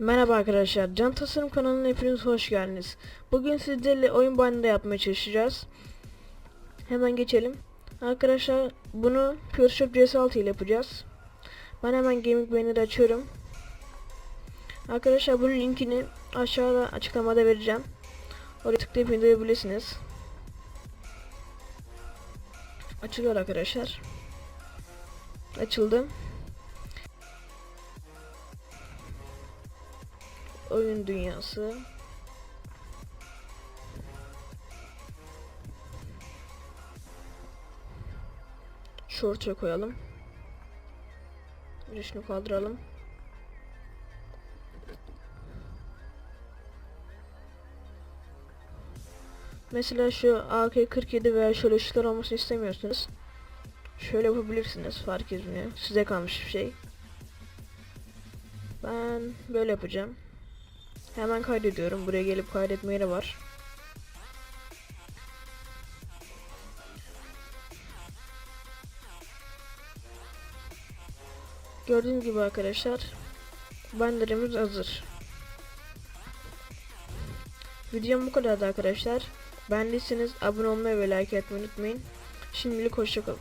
Merhaba arkadaşlar, Can Tasarım kanalına hepiniz hoş geldiniz. Bugün sizlerle oyun bandında yapmaya çalışacağız. Hemen geçelim. Arkadaşlar bunu Photoshop CS6 ile yapacağız. Ben hemen Gaming Banner'ı açıyorum. Arkadaşlar bunun linkini aşağıda açıklamada vereceğim. Oraya tıklayıp indirebilirsiniz. Açılıyor arkadaşlar. Açıldı. Oyun dünyası. Short'a koyalım. Bir kaldıralım. Mesela şu AK-47 veya şöyle ışıklar olmasını istemiyorsunuz. Şöyle yapabilirsiniz fark etmiyor. Size kalmış bir şey. Ben böyle yapacağım. Hemen kaydediyorum. Buraya gelip kaydetme yeri var. Gördüğünüz gibi arkadaşlar banderimiz hazır. Videom bu kadardı arkadaşlar. Beğendiyseniz abone olmayı ve like etmeyi unutmayın. Şimdilik hoşçakalın.